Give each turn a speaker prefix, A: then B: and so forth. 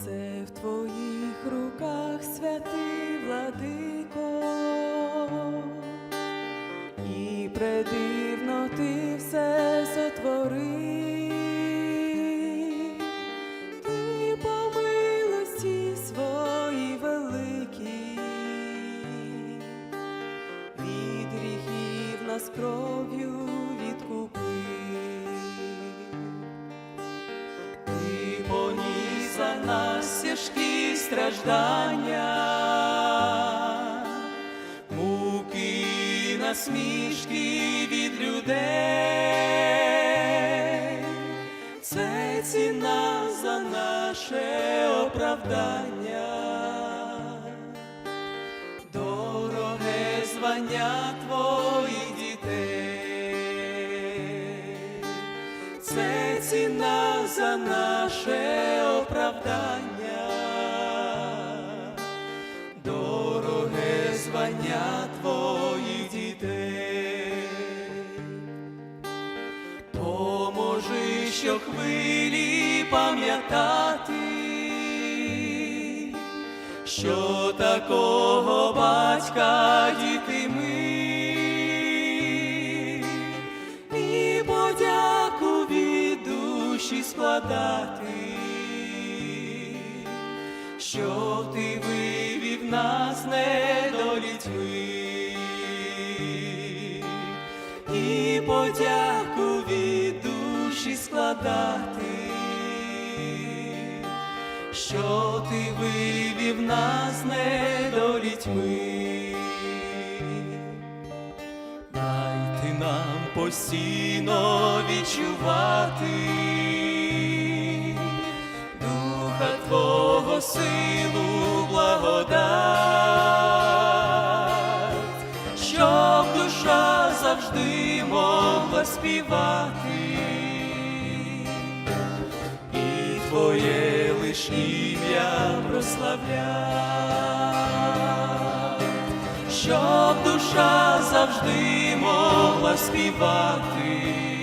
A: все в твоїх руках, святий владико, і предивно ти все сотворив, ти по милості свої великі, від гріхів нас кров'ю страждання, муки насмішки від людей, це ціна за наше оправдання, дороге звання твоїх дітей. Це ціна за наше оправдання, поможи, що хвилі пам'ятати, що такого батька діти ми. І подяку від душі складати, що ти вивів нас недолітьми, і подяку душі складати, що ти вивів нас недолітьми. Дайте нам постійно відчувати Духа Твого силу, благодать, щоб душа завжди могла співати, Твоє лиш ім'я прославлять щоб душа завжди могла співати,